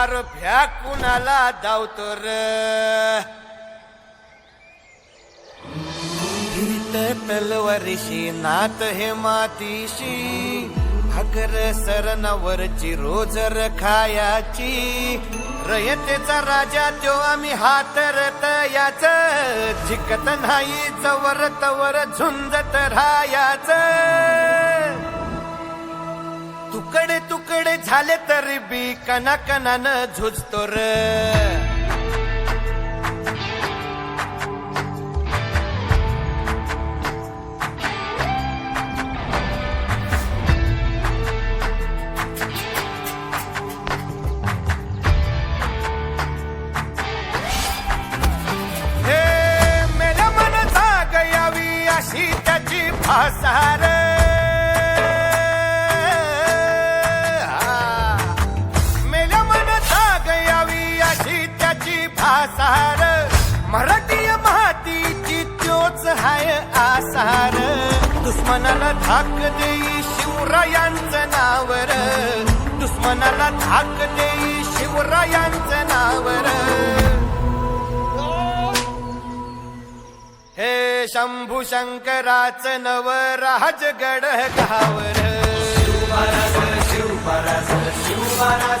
अर भ्या कुणाला धावतो र? तलवारीशी नात हे मातीशी भाकर सरनावरची रोज खायाची रयतेचा राजा तो आम्ही हातरत याच जिकत नाही जवर तवर झुंजत राहायचं. तुकडे तुकडे झाले तरी बी कना कनानं झुजतो र. हे मेल्या मन जाग यावी अशी त्याची भासार मराठी मातीची त्योच हाय आसार. दुश्मनाला धाक देई शिवरायांचं नावर. दुश्मनाला धाक देई शिवरायांचं नावर. हे शंभू शंकराच नव राजगड गावर. शिवराज शिवराज शिवराज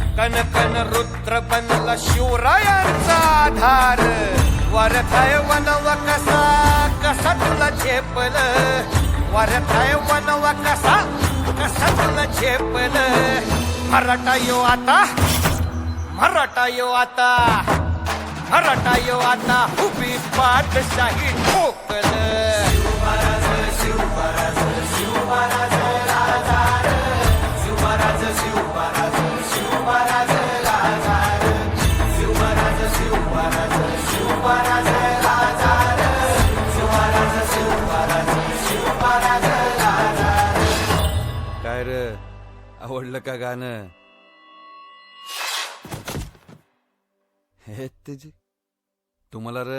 कनकन कन रुद्र बनला शिवरायांचा आधार. वरथाय वनव कसा कसा तुला झेपल वरथाय वनव कसा कसा तुला झेपल. मराठा यो आता मराठा यो आता मराठा यो आता उभी पाठशाही ठोकल. आवडलं का गाणं? हे तुझे तुम्हाला र